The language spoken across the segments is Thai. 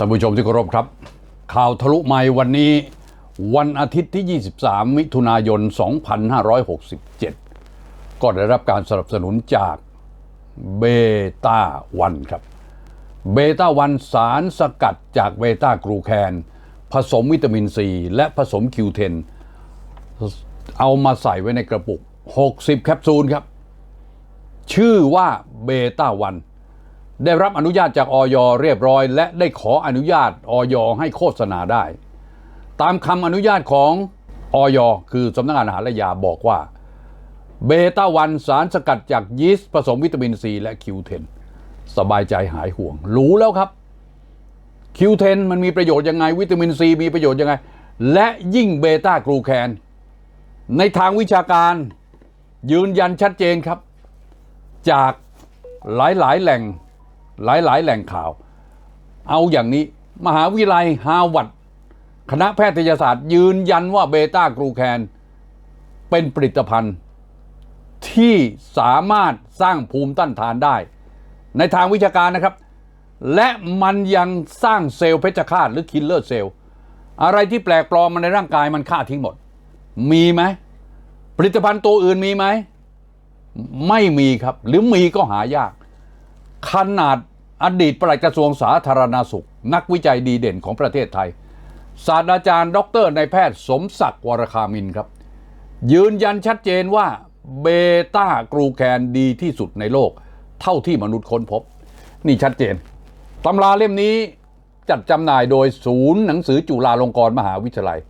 ท่านผู้ชมที่เคารพครับ ข่าวทะลุไมค์วันนี้ วันอาทิตย์ที่ 23 มิถุนายน 2567 ก็ได้รับการสนับสนุนจากเบต้าวันครับ เบต้าวันสารสกัดจากเบต้ากรูแคน ผสมวิตามินซี และผสมคิวเทนเอามาใส่ไว้ในกระปุก 60 แคปซูลครับ ชื่อว่าเบต้าวัน ได้รับอนุญาตจากออยเรียบร้อย และได้ขออนุญาตออยให้โฆษณาได้ ตามคำอนุญาตของออยคือสำนักงานอาหารและยาบอกว่า เบต้าวันสารสกัดจากยีสต์ผสมวิตามินซีและคิวเทนสบายใจหายห่วง รู้แล้วครับคิวเทนมันมีประโยชน์ยังไง วิตามินซีมีประโยชน์ยังไง และยิ่งเบต้ากรูแคน ในทางวิชาการยืนยันชัดเจนครับ จากหลายๆ แหล่ง หลายๆ แหล่งข่าว เอาอย่างนี้ มหาวิทยาลัยฮาร์วาร์ดคณะแพทยศาสตร์ ยืนยันว่าเบต้ากรูแคนเป็นผลิตภัณฑ์ ที่สามารถสร้างภูมิต้านทานได้ ในทางวิชาการนะครับ และมันยังสร้างเซลล์เพชฌฆาตหรือคิลเลอร์เซลล์อะไรที่แปลกปลอมมาในร่างกายมันฆ่าทิ้งหมด มีไหมผลิตภัณฑ์ตัวอื่นมีไหม ไม่มีครับ หรือมีก็หายาก ขนาดอดีตปลัดกระทรวงสาธารณาสุข นักวิจัยดีเด่นของประเทศไทย ศาสตราจารย์ ดรนายแพทย์สมศักดิ์วรคามินครับ ยืนยันชัดเจนว่าเบต้ากรูแคนดีที่สุดในโลก เท่าที่มนุษย์ค้นพบ นี่ชัดเจนตำราเล่มนี้จัดจำหน่ายโดยศูนย์หนังสือจุฬาลงกรณ์มหาวิทยาลัย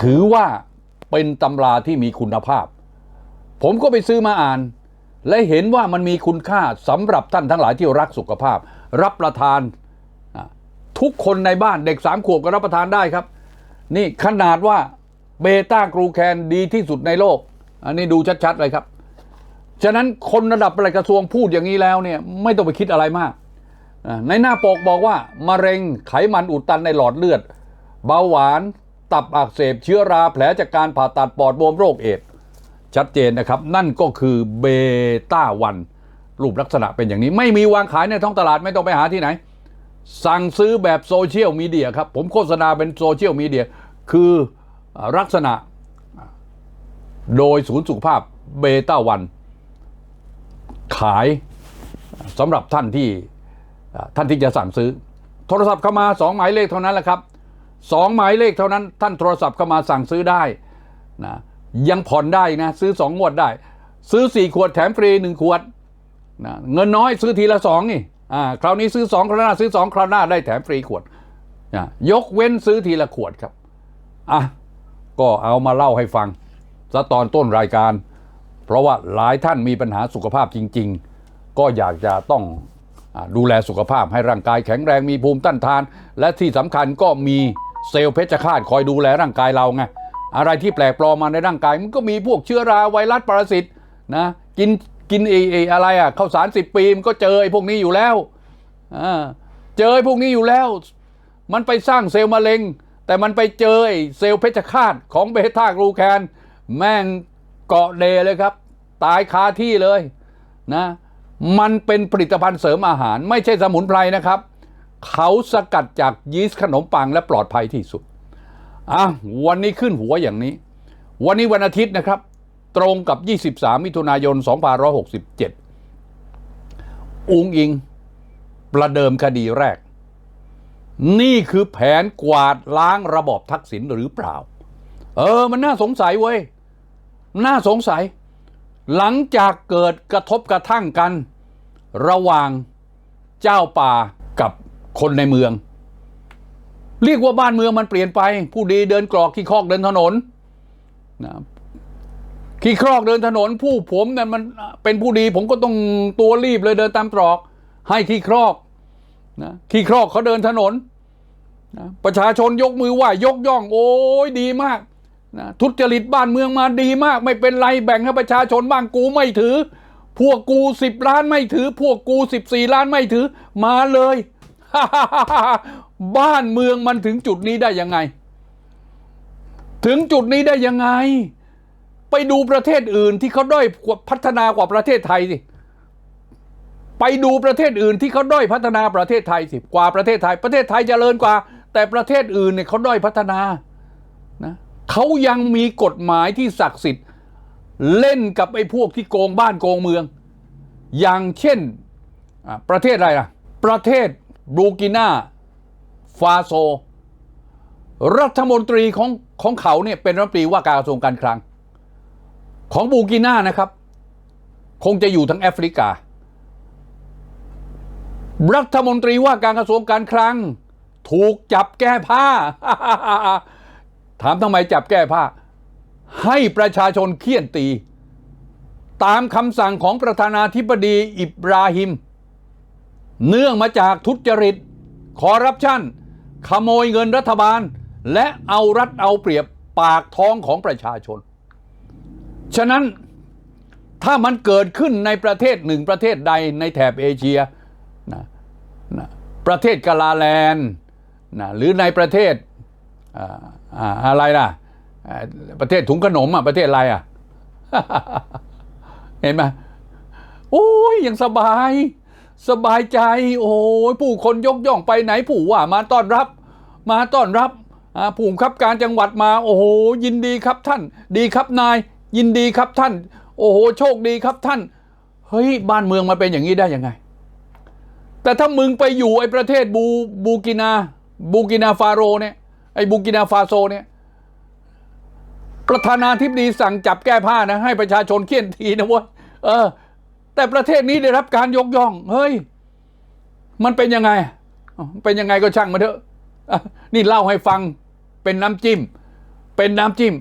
ถือว่าเป็นตำราที่มีคุณภาพ ผมก็ไปซื้อมาอ่าน และเห็นว่ามันมีคุณค่าสำหรับท่านทั้งหลายที่รักสุขภาพ รับประทานทุกคนในบ้านเด็กสามขวบก็รับประทานได้ครับ นี่ขนาดว่าเบต้ากรูแคนดีที่สุดในโลก อันนี้ดูชัดๆเลยครับ ฉะนั้นคนระดับปลัดกระทรวงพูดอย่างนี้แล้วเนี่ยไม่ต้องไปคิดอะไรมาก ในหน้าปกบอกว่ามะเร็งไขมันอุดตันในหลอดเลือด เบาหวาน ตับอักเสบเชื้อราแผลจากการผ่าตัดปอดบวมโรคเอด ชัดเจนนะครับ นั่นก็คือเบต้าวันรูปลักษณะเป็นอย่างนี้ ไม่มีวางขายในท้องตลาดไม่ต้องไปหาที่ไหน สั่งซื้อแบบโซเชียลมีเดียครับ ผมโฆษณาเป็นโซเชียลมีเดียคือลักษณะโดยศูนย์สุขภาพเบต้าวัน ขายสำหรับท่านที่ท่านที่จะสั่งซื้อ โทรศัพท์เข้ามาสองหมายเลขเท่านั้นแหละครับสองหมายเลขเท่านั้น ท่านโทรศัพท์เข้ามาสั่งซื้อได้นะ ยังผ่อนได้นะ ซื้อสองงวดได้ ซื้อสี่ขวดแถมฟรีหนึ่งขวดนะเงินน้อยซื้อทีละสองนี่อ่าคราวนี้ซื้อสองคราวหน้าซื้อสองคราวหน้าได้แถมฟรีขวดนะยกเว้นซื้อทีละขวดครับอะก็เอามาเล่าให้ฟังซะตอนต้นรายการ เพราะว่าหลายท่านมีปัญหาสุขภาพจริง ๆ ก็อยากจะต้องดูแลสุขภาพให้ร่างกายแข็งแรงมีภูมิต้านทาน และที่สำคัญก็มีเซลล์เพชฌฆาตคอยดูแลร่างกายเราไง อะไรที่แปลกปลอมมาในร่างกาย มันก็มีพวกเชื้อราไวรัสปรสิตนะกินกินเอเออะไรอะข้าวสารสิบปีมันก็เจอไอ้พวกนี้อยู่แล้วอ่าเจอไอ้พวกนี้อยู่แล้ว มันไปสร้างเซลล์มะเร็ง แต่มันไปเจอไอ้เซลล์เพชฌฆาตของเบต้ากรูแคนแม่งเกาะเดเลยครับ ตายคาที่เลยนะมันเป็นผลิตภัณฑ์เสริมอาหาร ไม่ใช่สมุนไพรนะครับ เขาสกัดจากยีสต์ขนมปังและปลอดภัยที่สุด อะวันนี้ขึ้นหัวอย่างนี้ วันนี้วันอาทิตย์นะครับ ตรงกับ 23 มิถุนายน 2567 อุงอิง ประเดิมคดีแรก นี่คือแผนกวาดล้างระบอบทักษิณหรือเปล่า เออ มันน่าสงสัยเว้ย น่าสงสัย หลังจากเกิดกระทบกระทั่งกัน ระหว่างเจ้าป่ากับคนในเมือง เรียกว่าบ้านเมืองมันเปลี่ยนไป ผู้ดีเดินกรอกขี้คอกเดินถนนนะขี้ครอกเดินถนน ผู้ผมเนี่ยมันเป็นผู้ดี ผมก็ต้องตัวรีบเลยเดินตามตรอก ให้ขี้ครอกนะขี้ครอกเขาเดินถนนนะประชาชนยกมือไหว้ยกย่อง โอ้ยดีมากนะทุจริตบ้านเมืองมาดีมาก ไม่เป็นไรแบ่งให้ประชาชนบ้างกูไม่ถือ พวกกูสิบล้านไม่ถือ พวกกูสิบสี่ล้านไม่ถือมาเลย บ้านเมืองมันถึงจุดนี้ได้ยังไง ถึงจุดนี้ได้ยังไง ไปดูประเทศอื่นที่เขาด้อยพัฒนากว่าประเทศไทยสิไปดูประเทศอื่นที่เขาด้อยพัฒนาประเทศไทยสิกว่าประเทศไทย ประเทศไทยเจริญกว่า แต่ประเทศอื่นเนี่ยเขาด้อยพัฒนานะเขายังมีกฎหมายที่ศักดิ์สิทธิ์ เล่นกับไอ้พวกที่โกงบ้านโกงเมือง อย่างเช่นประเทศอะไรล่ะ ประเทศ บูกินาฟาโซ รัฐมนตรีของของเขาเนี่ยเป็นรัฐมนตรีว่าการกระทรวงการคลัง ของบูกินานะครับ คงจะอยู่ทั้งแอฟริกา รัฐมนตรีว่าการกระทรวงการคลัง ถูกจับแก้ผ้า ถามทำไมจับแก้ผ้า ให้ประชาชนเคี่ยนตี ตามคำสั่งของประธานาธิบดีอิบราฮิม เนื่องมาจากทุจริตคอร์รัปชันขโมยเงินรัฐบาล และเอารัดเอาเปรียบปากท้องของประชาชน ฉะนั้นถ้ามันเกิดขึ้นในประเทศหนึ่งประเทศใดในแถบเอเชียนะนะประเทศกาลาแลนนะหรือในประเทศอ่าอ่าอะไรล่ะ ประเทศถุงขนมอะประเทศอะไรอะ เห็นไหมโอ้ยยังสบาย สบายใจ โอ้ยผู้คนยกย่องไปไหนผู้ว่ามาต้อนรับ มาต้อนรับผู้บังคับการจังหวัดมา โอ้โห ยินดีครับท่าน ดีครับนาย ยินดีครับท่าน โอ้โห โชคดีครับท่าน เฮ้ย บ้านเมืองมาเป็นอย่างนี้ได้ยังไง แต่ถ้ามึงไปอยู่ไอ้ประเทศบูบูกินา บูกินาฟาโรเนี่ย ไอ้บูกินาฟาโซเนี่ย ประธานาธิบดีสั่งจับแก้ผ้านะ ให้ประชาชนเคี่ยนทีนะเว้ย เออ แต่ประเทศนี้ได้รับการยกย่อง เฮ้ย มันเป็นยังไง เป็นยังไงก็ช่างมาเถอะ นี่เล่าให้ฟังเป็นน้ำจิ้ม เป็นน้ำจิ้ม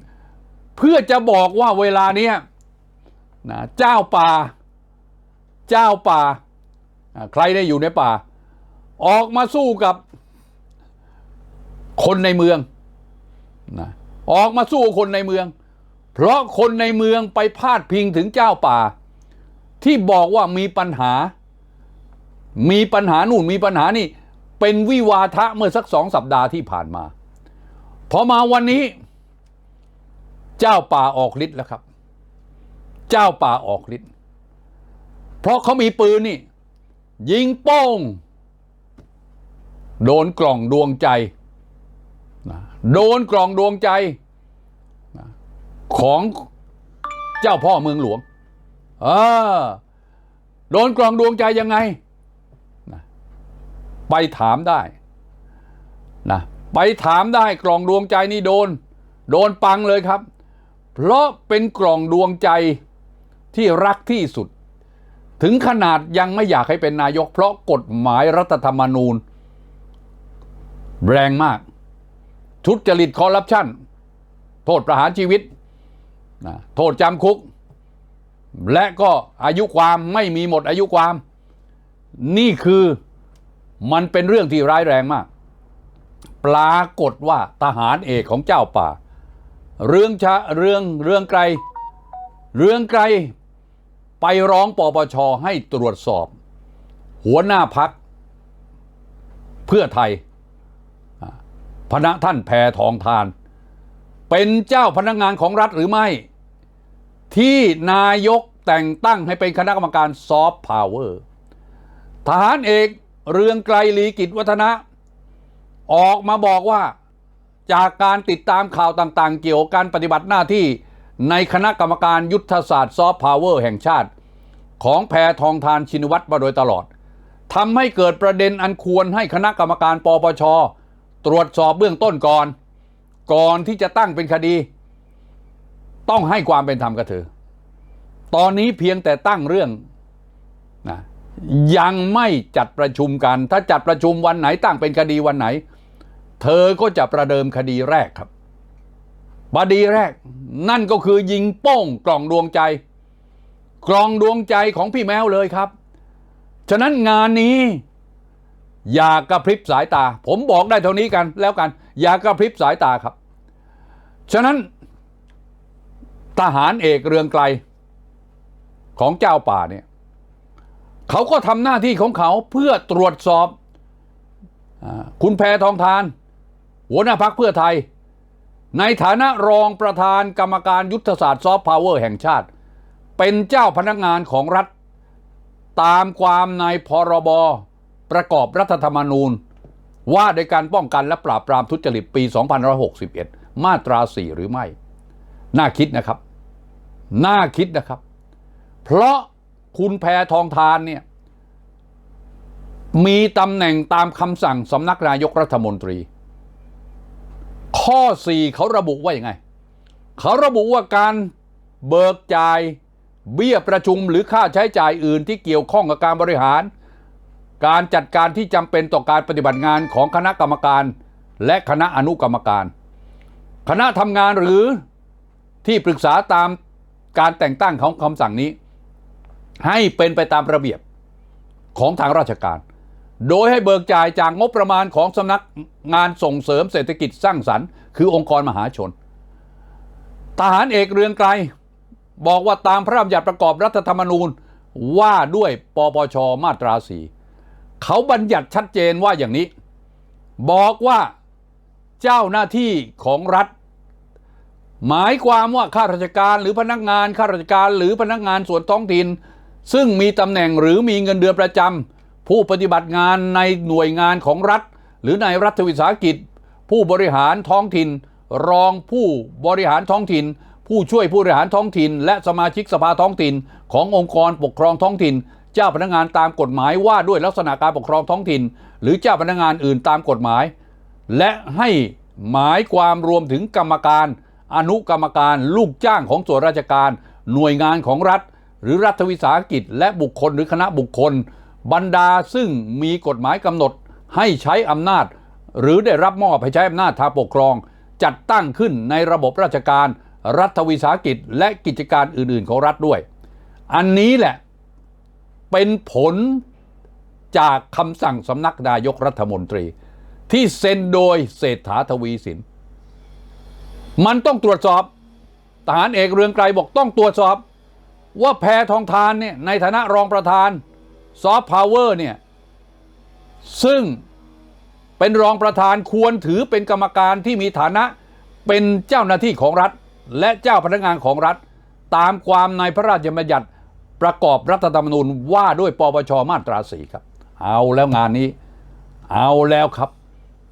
เพื่อจะบอกว่าเวลาเนี้ยนะเจ้าป่า เจ้าป่า ใครได้อยู่ในป่า ออกมาสู้กับคนในเมืองนะออกมาสู้คนในเมือง เพราะคนในเมืองไปพาดพิงถึงเจ้าป่า ที่บอกว่ามีปัญหา มีปัญหานู่นมีปัญหานี่ เป็นวิวาทะเมื่อสักสองสัปดาห์ที่ผ่านมา พอมาวันนี้ เจ้าป่าออกฤทธิ์แล้วครับ เจ้าป่าออกฤทธิ์เพราะเขามีปืนนี่ ยิงโป้ง โดนกล่องดวงใจนะโดนกล่องดวงใจของเจ้าพ่อเมืองหลวง เออโดนกล่องดวงใจยังไงนะไปถามได้นะไปถามได้กล่องดวงใจนี่โดน โดนปังเลยครับ เพราะเป็นกล่องดวงใจที่รักที่สุด ถึงขนาดยังไม่อยากให้เป็นนายก เพราะกฎหมายรัฐธรรมนูญ แรงมากทุจริตคอร์รัปชันโทษประหารชีวิตนะโทษจำคุก และก็อายุความไม่มีหมดอายุความ นี่คือมันเป็นเรื่องที่ร้ายแรงมาก ปรากฏว่าทหารเอกของเจ้าป่า เรื่องชะเรื่องเรื่องไกล เรื่องไกลไปร้องปปชให้ตรวจสอบ หัวหน้าพัก เพื่อไทยพระท่านแพทองทาน เป็นเจ้าพนักงานของรัฐหรือไม่ ที่นายก แต่งตั้งให้เป็นคณะกรรมการซอฟต์พาวเวอร์ทหารเอกเรืองไกลลีกิจวัฒนะ ออกมาบอกว่าจากการติดตามข่าวต่างๆ เกี่ยวกับการปฏิบัติหน้าที่ในคณะกรรมการยุทธศาสตร์ซอฟต์พาวเวอร์แห่งชาติ ของแพทองทานชินวัตรมาโดยตลอดทำให้เกิดประเด็นอันควรให้คณะกรรมการปปช ตรวจสอบเบื้องต้นก่อน ก่อนที่จะตั้งเป็นคดี ต้องให้ความเป็นธรรมกับเธอ ตอนนี้เพียงแต่ตั้งเรื่องนะยังไม่จัดประชุมกัน ถ้าจัดประชุมวันไหนตั้งเป็นคดีวันไหน เธอก็จะประเดิมคดีแรกครับคดีแรก นั่นก็คือยิงโป้งกล่องดวงใจ กล่องดวงใจของพี่แมวเลยครับ ฉะนั้นงานนี้ อย่ากระพริบสายตา ผมบอกได้เท่านี้กันแล้วกัน อย่ากระพริบสายตาครับ ฉะนั้นทหารเอกเรืองไกล ของเจ้าป่าเนี่ยเขาก็ทำหน้าที่ของเขาเพื่อตรวจสอบอคุณแพทองทาน หัวหน้าพักเพื่อไทย ในฐานะรองประธานกรรมการยุทธศาสตร์ซอฟต์พาวเวอร์แห่งชาติ เป็นเจ้าพนักงานของรัฐ ตามความในพรบประกอบรัฐธรรมนูญ ว่าโดยการป้องกันและปราบปรามทุจริตปี 2561 มาตรา 4 หรือไม่ น่าคิดนะครับ น่าคิดนะครับ เพราะคุณแพทองทานเนี่ยมีตำแหน่งตามคำสั่งสำนักนายกรัฐมนตรี ข้อ 4 เขาระบุว่าอย่างไง เขาระบุว่าการเบิกจ่ายเบี้ยประชุมหรือค่าใช้จ่ายอื่นที่เกี่ยวข้องกับการบริหาร การจัดการที่จำเป็นต่อการปฏิบัติงานของคณะกรรมการ และคณะอนุกรรมการ คณะทำงานหรือที่ปรึกษาตามการแต่งตั้งของคำสั่งนี้ ให้เป็นไปตามระเบียบของทางราชการ โดยให้เบิกจ่ายจากงบประมาณของสำนักงานส่งเสริมเศรษฐกิจสร้างสรรค์ คือองค์กรมหาชน ทหารเอกเรืองไกรบอกว่าตามพระราชบัญญัติประกอบรัฐธรรมนูญว่าด้วยปปชมาตราสีเขาบัญญัติชัดเจนว่าอย่างนี้ บอกว่าเจ้าหน้าที่ของรัฐ หมายความว่าข้าราชการหรือพนักงานข้าราชการหรือพนักงานส่วนท้องถิ่น ซึ่งมีตำแหน่งหรือมีเงินเดือนประจำผู้ปฏิบัติงานในหน่วยงานของรัฐ หรือในรัฐวิสาหกิจ ผู้บริหารท้องถิ่น รองผู้บริหารท้องถิ่น ผู้ช่วยผู้บริหารท้องถิ่น และสมาชิกสภาท้องถิ่น ขององค์กรปกครองท้องถิ่น เจ้าพนักงานตามกฎหมายว่าด้วยลักษณะการปกครองท้องถิ่น หรือเจ้าพนักงานอื่นตามกฎหมาย และให้หมายความรวมถึงกรรมการ อนุกรรมการลูกจ้างของส่วนราชการ หน่วยงานของรัฐ หรือรัฐวิสาหกิจ และบุคคลหรือคณะบุคคล บรรดาซึ่งมีกฎหมายกำหนดให้ใช้อำนาจ หรือได้รับมอบให้ใช้อำนาจทางปกครอง จัดตั้งขึ้นในระบบราชการ รัฐวิสาหกิจ และกิจการอื่น ๆ ของรัฐด้วย อันนี้แหละเป็นผลจากคำสั่งสำนักนายกรัฐมนตรี ที่เซ็นโดยเศรษฐาทวีสิน มันต้องตรวจสอบ ทหารเอกเรืองไกรบอกต้องตรวจสอบ ว่าแพทองทานเนี่ยในฐานะรองประธานซอฟต์พาวเวอร์เนี่ยซึ่งเป็นรองประธานควรถือเป็นกรรมการที่มีฐานะเป็นเจ้าหน้าที่ของรัฐ และเจ้าพนักงานของรัฐ ตามความในพระราชบัญญัติประกอบรัฐธรรมนูญว่าด้วยปปชมาตราสีครับ เอาแล้วงานนี้ เอาแล้วครับ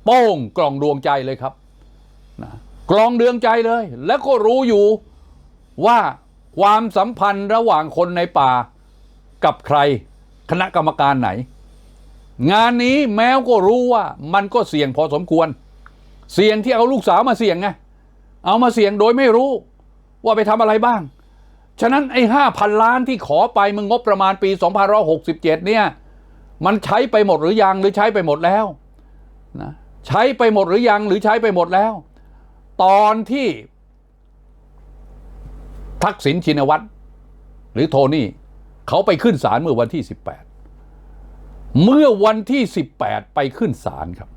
โป้งกล่องดวงใจเลยครับนะกล่องเดืองใจเลย แล้วก็รู้อยู่ว่า ความสัมพันธ์ระหว่างคนในป่ากับใคร คณะกรรมการไหน งานนี้แม้วก็รู้ว่ามันก็เสี่ยงพอสมควร เสี่ยงที่เอาลูกสาวมาเสี่ยงไงเอามาเสี่ยงโดยไม่รู้ว่าไปทำอะไรบ้าง ฉะนั้นไอ้ห้าพันล้านที่ขอไปมึงงบประมาณปี2567 เนี่ย มันใช้ไปหมดหรือยังหรือใช้ไปหมดแล้วนะใช้ไปหมดหรือยังหรือใช้ไปหมดแล้ว ตอนที่ ทักษิณชินวัตรหรือโทนี่ เขาไปขึ้นศาลเมื่อวันที่ 18 เมื่อวันที่ 18 ไปขึ้นศาลครับ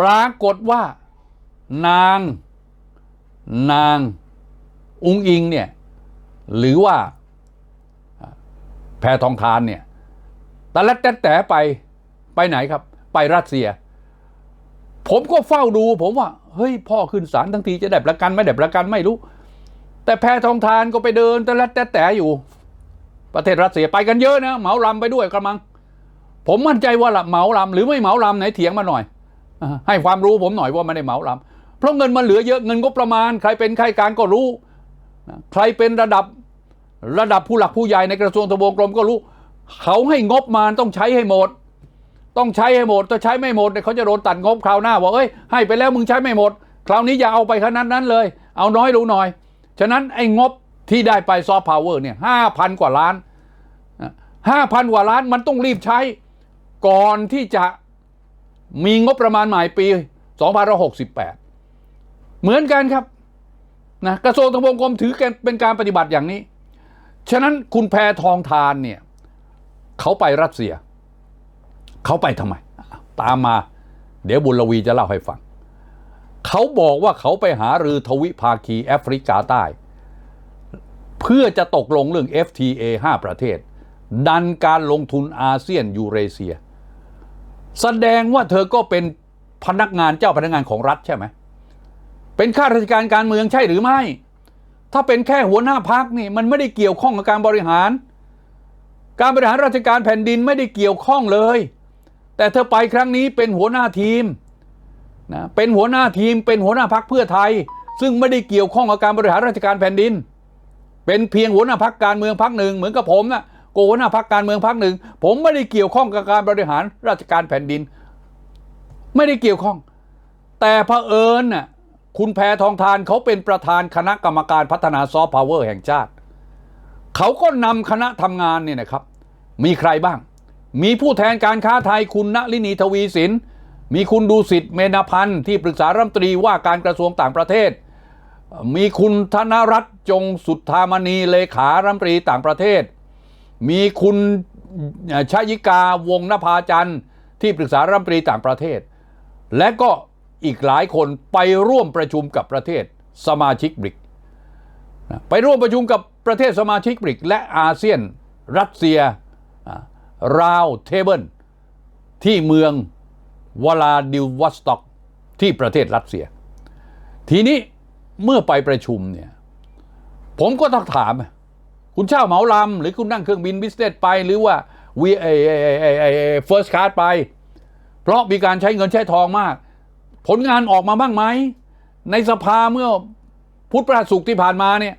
ปรากฏว่า นาง นางอุงอิงเนี่ย หรือว่าแพทองทานเนี่ยตะลัดแต่ไปไปไหนครับ ไปรัสเซีย ผมก็เฝ้าดู ผมว่า เฮ้ย พ่อขึ้นศาลทั้งทีจะได้ประกันไม่ได้ประกันไม่รู้ แต่แพทองทานก็ไปเดินตะลัดแต่แต่อยู่ ประเทศรัสเซียไปกันเยอะนะเหมาลำไปด้วยกระมัง ผมมั่นใจว่าละเหมาลำหรือไม่เหมาลำไหนเถียงมาหน่อย ให้ความรู้ผมหน่อยว่าไม่ได้เหมาลำเพราะเงินมันเหลือเยอะเงินก็ประมาณ ใครเป็นใครการก็รู้ ใครเป็นระดับระดับผู้หลักผู้ใหญ่ในกระทรวงทบวงกรมก็รู้ เขาให้งบมาต้องใช้ให้หมด ต้องใช้ให้หมดถ้าใช้ไม่หมดเนี่ยเขาจะโดนตัดงบคราวหน้าบอกเอ้ยให้ไปแล้วมึงใช้ไม่หมด คราวนี้อย่าเอาไปขนาดนั้นเลย เอาน้อยลงหน่อย ฉะนั้นไอ้งบที่ได้ไปซอฟต์พาวเวอร์เนี่ยห้าพันกว่าล้านห้าพันกว่าล้านมันต้องรีบใช้ก่อนที่จะมีงบประมาณใหม่ปี 2568 เหมือนกันครับนะกระทรวงทบวงกรมถือเป็นการปฏิบัติอย่างนี้ ฉะนั้นคุณแพทองทานเนี่ยเขาไปรัสเซีย เขาไปทำไม ตามมา เดี๋ยวบุญลวีจะเล่าให้ฟัง เขาบอกว่าเขาไปหารือทวิภาคีแอฟริกาใต้ เพื่อจะตกลงเรื่อง FTA 5 ประเทศ ดันการลงทุนอาเซียนยูเรเซีย แสดงว่าเธอก็เป็นพนักงานเจ้าพนักงานของรัฐใช่ไหม เป็นข้าราชการการเมืองใช่หรือไม่ ถ้าเป็นแค่หัวหน้าพักนี่มันไม่ได้เกี่ยวข้องกับการบริหาร การบริหารราชการแผ่นดินไม่ได้เกี่ยวข้องเลย แต่เธอไปครั้งนี้เป็นหัวหน้าทีม นะเป็นหัวหน้าทีมเป็นหัวหน้าพักเพื่อไทย ซึ่งไม่ได้เกี่ยวข้องกับการบริหารราชการแผ่นดิน เป็นเพียงหัวหน้าพักการเมืองพักหนึ่งเหมือนกับผมนะโกหัวหน้าพักการเมืองพักหนึ่ง ผมไม่ได้เกี่ยวข้องกับการบริหารราชการแผ่นดิน ไม่ได้เกี่ยวข้อง แต่เผอิญน่ะคุณแพทองทานเขาเป็นประธานคณะกรรมการพัฒนาซอฟต์พาวเวอร์แห่งชาติ เขาก็นำคณะทำงานเนี่ยนะครับ มีใครบ้าง มีผู้แทนการค้าไทยคุณณลินีทวีสิน มีคุณดูสิทธิ์เมนาพันธ์ที่ปรึกษารัฐมนตรีว่าการกระทรวงต่างประเทศ มีคุณธนรัตน์จงสุทธามณีเลขารัฐมนตรีต่างประเทศ มีคุณชยิกาวงนภาจันทร์ที่ปรึกษารัฐมนตรีต่างประเทศ และก็อีกหลายคนไปร่วมประชุมกับประเทศสมาชิกบริก ไปร่วมประชุมกับประเทศสมาชิกบริก และอาเซียน รัสเซียราวเทเบิลที่เมือง วลาดิวอสต็อกที่ประเทศรัสเซีย ทีนี้เมื่อไปประชุมเนี่ย ผมก็ต้องถาม คุณเช่าเหมาลำหรือคุณนั่งเครื่องบินบิสเนสไปหรือว่าวีเอเฟิร์สคลาสไป เพราะมีการใช้เงินใช้ทองมาก ผลงานออกมาบ้างไหม ในสภาเมื่อพุธประสุกที่ผ่านมาเนี่ย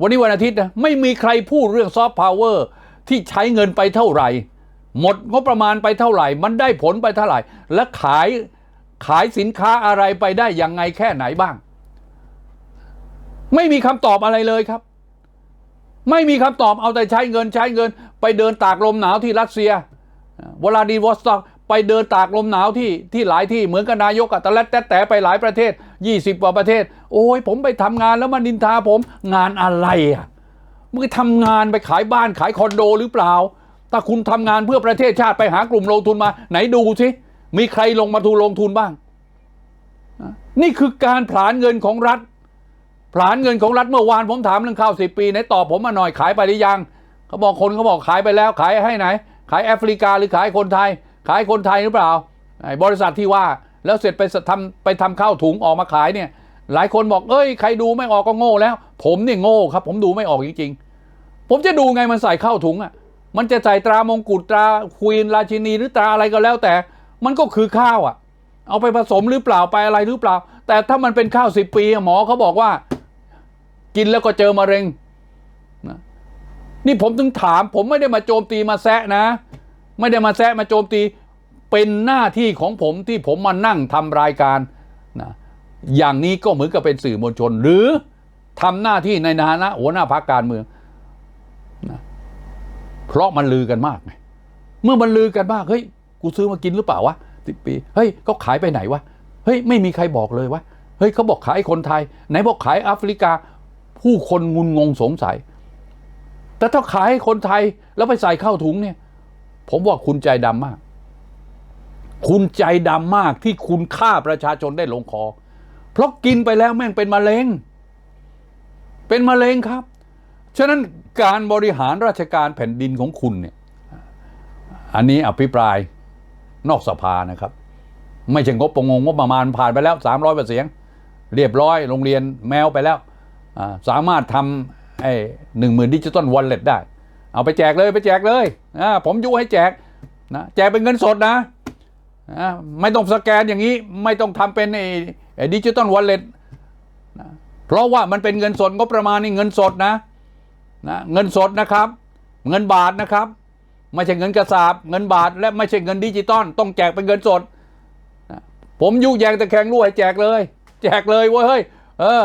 วันนี้วันอาทิตย์นะไม่มีใครพูดเรื่องซอฟต์พาวเวอร์ที่ใช้เงินไปเท่าไหร่ หมดงบประมาณไปเท่าไหร่ มันได้ผลไปเท่าไหร่ และขายขายสินค้าอะไรไปได้ยังไงแค่ไหนบ้าง ไม่มีคำตอบอะไรเลยครับ ไม่มีคำตอบเอาแต่ใช้เงินใช้เงิน ไปเดินตากลมหนาวที่รัสเซียวลาดิวอสตอกไปเดินตากลมหนาวที่ที่หลายที่เหมือนกับนายกอะตะแลดแต่แต่ไปหลายประเทศ 20กว่าประเทศ โอ้ยผมไปทำงานแล้วมานินทาผมงานอะไรอะมึงทำงานไปขายบ้านขายคอนโดหรือเปล่า ถ้าคุณทำงานเพื่อประเทศชาติไปหากลุ่มลงทุนมา ไหนดูสิมีใครลงมาทุนลงทุนบ้าง นี่คือการผลาญเงินของรัฐ ผลาญเงินของรัฐเมื่อวานผมถามเรื่องข้าวสิปีไหนตอบผมมาหน่อยขายไปหรือยังเขาบอกคนเขาบอกขายไปแล้วขายให้ไหน ขายแอฟริกาหรือขายคนไทย ขายคนไทยหรือเปล่าบริษัทที่ว่าแล้วเสร็จไปทำไปทำข้าวถุงออกมาขายเนี่ย หลายคนบอกเอ้ยใครดูไม่ออกก็โง่แล้ว ผมเนี่ยโง่ครับ ผมดูไม่ออกจริงๆ ผมจะดูไงมันใส่ข้าวถุงอะ มันจะใส่ตรามงกุฎตราควีนราชินีหรือตราอะไรก็แล้วแต่ มันก็คือข้าวอะ เอาไปผสมหรือเปล่าไปอะไรหรือเปล่า แต่ถ้ามันเป็นข้าวสิบปีหมอเขาบอกว่า กินแล้วก็เจอมะเร็งนะนี่ผมถึงถาม ผมไม่ได้มาโจมตีมาแซะนะ ไม่ได้มาแซะมาโจมตีเป็นหน้าที่ของผมที่ผมมานั่งทำรายการนะอย่างนี้ก็เหมือนกับเป็นสื่อมวลชน หรือทำหน้าที่ในฐานะหัวหน้าพรรคการเมือง เพราะมันลือกันมากไงเมื่อมันลือกันมากเฮ้ยกูซื้อมากินหรือเปล่าวะสิปีเฮ้ยเขาขายไปไหนวะเฮ้ยไม่มีใครบอกเลยวะเฮ้ยเขาบอกขายคนไทย ไหนบอกขายแอฟริกา ผู้คนงุนงงสงสัย แต่ถ้าขายให้คนไทยแล้วไปใส่เข้าถุงเนี่ย ผมว่าคุณใจดำมาก คุณใจดำมากที่คุณฆ่าประชาชนได้ลงคอ เพราะกินไปแล้วแม่งเป็นมะเร็ง เป็นมะเร็งครับ ฉะนั้นการบริหารราชการแผ่นดินของคุณเนี่ยอันนี้อภิปรายนอกสภานะครับ ไม่ใช่งบประงงงบประมาณผ่านไปแล้วสามร้อยเสียง เรียบร้อยโรงเรียนแมวไปแล้ว สามารถทำไอ้หนึ่งหมื่นดิจิตอลวอลเล็ตได้ เอาไปแจกเลยไปแจกเลยผมยุให้แจกนะแจกเป็นเงินสดนะไม่ต้องสแกนอย่างนี้ไม่ต้องทำเป็นไอ้ดิจิตอลวอลเล็ตเพราะว่ามันเป็นเงินสดงบประมาณนี่เงินสดนะ นะเงินสดนะครับ เงินบาทนะครับ ไม่ใช่เงินกระสาบเงินบาทและไม่ใช่เงินดิจิตอลต้องแจกเป็นเงินสดผมยุแยงตะแคงรู้ให้แจกเลย แจกเลยเว้ยเฮ้ยเออ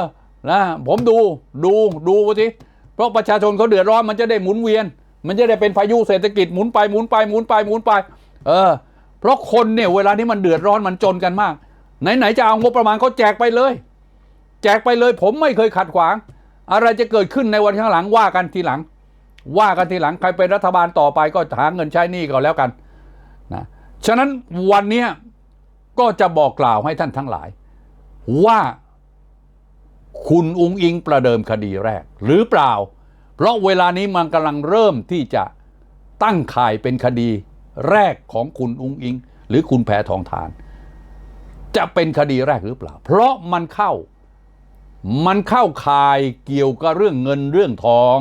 นะผมดูดูดูวะทีเพราะประชาชนเขาเดือดร้อนมันจะได้หมุนเวียน มันจะได้เป็นพายุเศรษฐกิจหมุนไปหมุนไปหมุนไปหมุนไป เออ เพราะคนเนี่ยเวลานี้มันเดือดร้อนมันจนกันมาก ไหนๆจะเอางบประมาณเขาแจกไปเลย แจกไปเลย ผมไม่เคยขัดขวาง อะไรจะเกิดขึ้นในวันข้างหลังว่ากันทีหลัง ว่ากันทีหลังใครเป็นรัฐบาลต่อไปก็หาเงินใช้หนี้ก็แล้วกันนะฉะนั้นวันนี้ก็จะบอกกล่าวให้ท่านทั้งหลาย ว่าคุณอุงอิงประเดิมคดีแรก หรือเปล่า เพราะเวลานี้มันกำลังเริ่มที่จะตั้งข่ายเป็นคดีแรกของคุณอุงอิง หรือคุณแพทองทาน จะเป็นคดีแรกหรือเปล่า เพราะมันเข้า มันเข้าข่ายเกี่ยวกับเรื่องเงินเรื่องทอง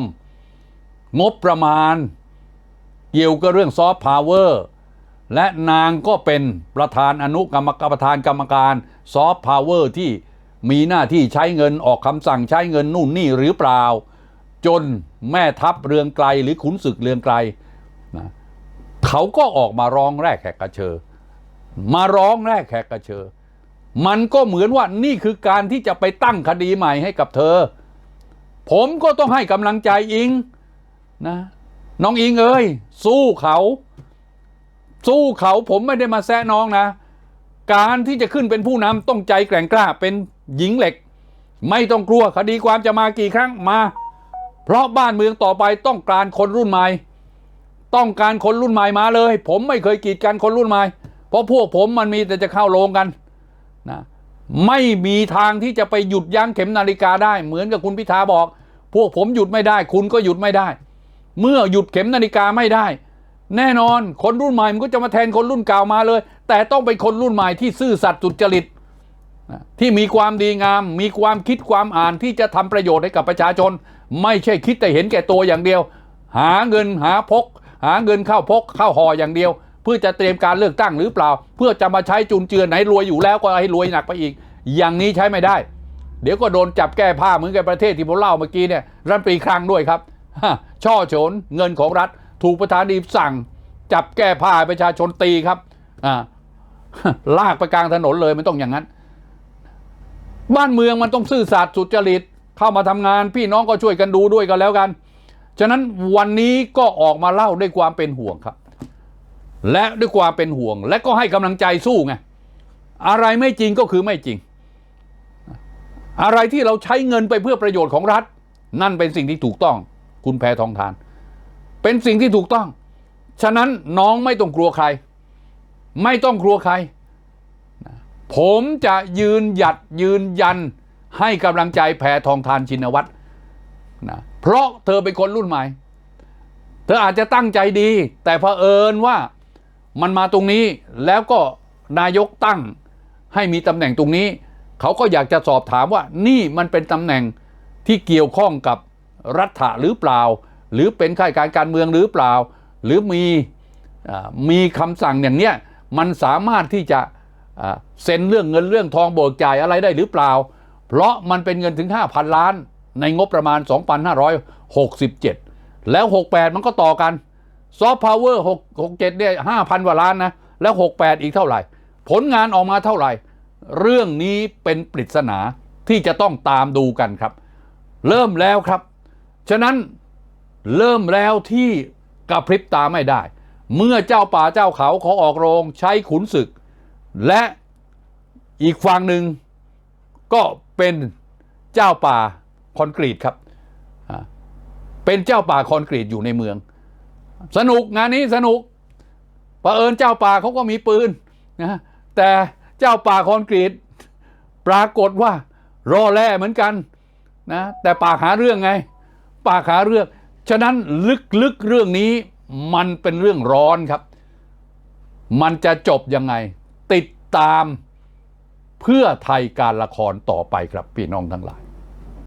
งบประมาณ เกี่ยวกับเรื่องซอฟต์พาวเวอร์และนางก็เป็นประธานอนุกรรมการประธานกรรมการซอฟต์พาวเวอร์ที่มีหน้าที่ใช้เงินออกคำสั่งใช้เงินนู่นนี่หรือเปล่า จนแม่ทัพเรืองไกลหรือขุนศึกเรืองไกลนะเขาก็ออกมาร้องแรกแขกกระเชอมาร้องแรกแขกกระเชอ มันก็เหมือนว่านี่คือการที่จะไปตั้งคดีใหม่ให้กับเธอ ผมก็ต้องให้กำลังใจอิงนะน้องอิงเอ้ย สู้เขา สู้เขาผมไม่ได้มาแซะน้องนะ การที่จะขึ้นเป็นผู้นำต้องใจแกร่งกล้าเป็นหญิงเหล็ก ไม่ต้องกลัวคดีความจะมากี่ครั้งมา เพราะบ้านเมืองต่อไปต้องการคนรุ่นใหม่ ต้องการคนรุ่นใหม่มาเลย ผมไม่เคยกีดกันคนรุ่นใหม่ เพราะพวกผมมันมีแต่จะเข้าโรงกัน นะไม่มีทางที่จะไปหยุดยั้งเข็มนาฬิกาได้ เหมือนกับคุณพิธาบอก พวกผมหยุดไม่ได้ คุณก็หยุดไม่ได้ เมื่อหยุดเข็มนาฬิกาไม่ได้ แน่นอนคนรุ่นใหม่มันก็จะมาแทนคนรุ่นเก่ามาเลย แต่ต้องเป็นคนรุ่นใหม่ที่ซื่อสัตย์สุจริตนะที่มีความดีงาม มีความคิดความอ่านที่จะทำประโยชน์ให้กับประชาชน ไม่ใช่คิดแต่เห็นแก่ตัวอย่างเดียว หาเงินหาพก หาเงินเข้าพกเข้าห่ออย่างเดียว พื่อจะเตรียมการเลือกตั้งหรือเปล่า เพื่อจะมาใช้จุนเจือไหนรวยอยู่แล้วก็ให้รวยหนักไปอีก อย่างนี้ใช้ไม่ได้ เดี๋ยวก็โดนจับแก้ผ้าเหมือนกับประเทศที่ผมเล่าเมื่อกี้เนี่ยรัฐมนตรีคลังด้วยครับช่อโฉนเงินของรัฐ ถูกประธานาธิบดีสั่ง จับแก้ผ้าประชาชนตีครับอ่าลากไปกลางถนนเลยมันต้องอย่างนั้น บ้านเมืองมันต้องซื่อสัตย์สุจริตเข้ามาทำงาน พี่น้องก็ช่วยกันดูด้วยกันแล้วกัน ฉะนั้นวันนี้ก็ออกมาเล่าด้วยความเป็นห่วงครับ และด้วยความเป็นห่วง และก็ให้กำลังใจสู้ไงอะไรไม่จริงก็คือไม่จริง อะไรที่เราใช้เงินไปเพื่อประโยชน์ของรัฐ นั่นเป็นสิ่งที่ถูกต้อง คุณแพทองทาน เป็นสิ่งที่ถูกต้อง ฉะนั้นน้องไม่ต้องกลัวใคร ไม่ต้องกลัวใคร ผมจะยืนหยัดยืนยัน ให้กำลังใจแพทองทานชินวัตรนะเพราะเธอเป็นคนรุ่นใหม่ เธออาจจะตั้งใจดี แต่เผอิญว่า มันมาตรงนี้แล้วก็นายกตั้งให้มีตำแหน่งตรงนี้ เขาก็อยากจะสอบถามว่านี่มันเป็นตำแหน่งที่เกี่ยวข้องกับรัฐะหรือเปล่า หรือเป็นข้าราชการการเมืองหรือเปล่า หรือมีอมีคำสั่งอย่างเนี้ยมันสามารถที่จะเซ็นเรื่องเงินเรื่องทองเบิกจ่ายอะไรได้หรือเปล่า เพราะมันเป็นเงินถึง 5,000 ล้าน ในงบประมาณ 2,567 แล้ว 68 มันก็ต่อกัน ซอฟต์พาวเวอร์6 67เจ็ดเนี่ย5,000กว่าล้านนะ แล้ว68อีกเท่าไหร่ ผลงานออกมาเท่าไหร่ เรื่องนี้เป็นปริศนาที่จะต้องตามดูกันครับ เริ่มแล้วครับ ฉะนั้นเริ่มแล้วที่กระพริบตาไม่ได้ เมื่อเจ้าป่าเจ้าเขาเขาออกโรงใช้ขุนศึก และอีกฝั่งหนึ่งก็เป็นเจ้าป่าคอนกรีตครับอ่าเป็นเจ้าป่าคอนกรีตอยู่ในเมือง สนุกงานนี้สนุกประเอิญเจ้าป่าเขาก็มีปืนนะแต่เจ้าป่าคอนกรีต ปรากฏว่า รอแล่เหมือนกันนะแต่ป่าหาเรื่องไง ป่าหาเรื่อง ฉะนั้นลึกๆเรื่องนี้มันเป็นเรื่องร้อนครับ มันจะจบยังไง ติดตามเพื่อไทยการละครต่อไปครับพี่น้องทั้งหลาย